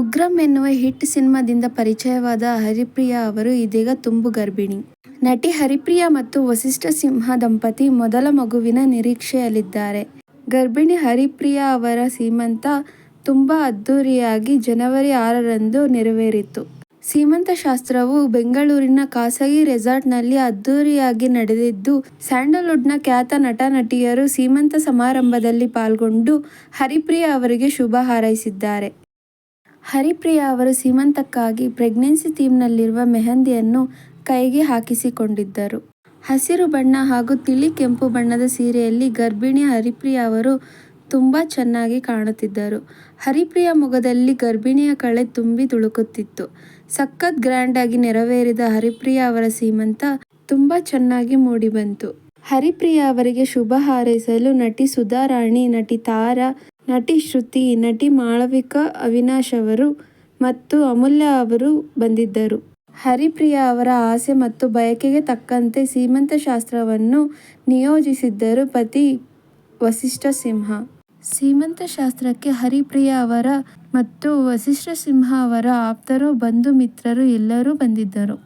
ಉಗ್ರಂ ಎನ್ನುವ ಹಿಟ್ ಸಿನಿಮಾದಿಂದ ಪರಿಚಯವಾದ ಹರಿಪ್ರಿಯಾ ಅವರು ಇದೀಗ ತುಂಬು ಗರ್ಭಿಣಿ. ನಟಿ ಹರಿಪ್ರಿಯಾ ಮತ್ತು ವಸಿಷ್ಠ ಸಿಂಹ ದಂಪತಿ ಮೊದಲ ಮಗುವಿನ ನಿರೀಕ್ಷೆಯಲ್ಲಿದ್ದಾರೆ. ಗರ್ಭಿಣಿ ಹರಿಪ್ರಿಯಾ ಅವರ ಸೀಮಂತ ತುಂಬ ಅದ್ದೂರಿಯಾಗಿ ಜನವರಿ ಆರರಂದು ನೆರವೇರಿತು. ಸೀಮಂತ ಶಾಸ್ತ್ರವು ಬೆಂಗಳೂರಿನ ಖಾಸಗಿ ರೆಸಾರ್ಟ್ನಲ್ಲಿ ಅದ್ದೂರಿಯಾಗಿ ನಡೆದಿದ್ದು, ಸ್ಯಾಂಡಲ್ವುಡ್ನ ಖ್ಯಾತ ನಟ-ನಟಿಯರು ಸೀಮಂತ ಸಮಾರಂಭದಲ್ಲಿ ಪಾಲ್ಗೊಂಡು ಹರಿಪ್ರಿಯಾ ಅವರಿಗೆ ಶುಭ ಹಾರೈಸಿದ್ದಾರೆ. ಹರಿಪ್ರಿಯಾ ಅವರು ಸೀಮಂತಕ್ಕಾಗಿ ಪ್ರೆಗ್ನೆನ್ಸಿ ಥೀಮ್ನಲ್ಲಿರುವ ಮೆಹಂದಿಯನ್ನು ಕೈಗೆ ಹಾಕಿಸಿಕೊಂಡಿದ್ದರು. ಹಸಿರು ಬಣ್ಣ ಹಾಗೂ ತಿಳಿ ಕೆಂಪು ಬಣ್ಣದ ಸೀರೆಯಲ್ಲಿ ಗರ್ಭಿಣಿ ಹರಿಪ್ರಿಯಾ ಅವರು ತುಂಬಾ ಚೆನ್ನಾಗಿ ಕಾಣುತ್ತಿದ್ದರು. ಹರಿಪ್ರಿಯಾ ಮುಖದಲ್ಲಿ ಗರ್ಭಿಣಿಯ ಕಳೆ ತುಂಬಿ ತುಳುಕುತ್ತಿತ್ತು. ಸಖತ್ ಗ್ರ್ಯಾಂಡ್ ಆಗಿ ನೆರವೇರಿದ ಹರಿಪ್ರಿಯಾ ಅವರ ಸೀಮಂತ ತುಂಬಾ ಚೆನ್ನಾಗಿ ಮೂಡಿಬಂತು. ಹರಿಪ್ರಿಯಾ ಅವರಿಗೆ ಶುಭ ಹಾರೈಸಲು ನಟಿ ಸುಧಾರಾಣಿ, ನಟಿ ತಾರಾ, ನಟಿ ಶ್ರುತಿ, ನಟಿ ಮಾಳವಿಕಾ ಅವಿನಾಶ್ ಅವರು ಮತ್ತು ಅಮೂಲ್ಯ ಅವರು ಬಂದಿದ್ದರು. ಹರಿಪ್ರಿಯಾ ಅವರ ಆಸೆ ಮತ್ತು ಬಯಕೆಗೆ ತಕ್ಕಂತೆ ಸೀಮಂತ ಶಾಸ್ತ್ರವನ್ನು ನಿಯೋಜಿಸಿದ್ದರು ಪತಿ ವಸಿಷ್ಠ ಸಿಂಹ. ಸೀಮಂತ ಶಾಸ್ತ್ರಕ್ಕೆ ಹರಿಪ್ರಿಯಾ ಅವರ ಮತ್ತು ವಸಿಷ್ಠ ಸಿಂಹ ಅವರ ಆಪ್ತರು, ಬಂಧು ಮಿತ್ರರು ಎಲ್ಲರೂ ಬಂದಿದ್ದರು.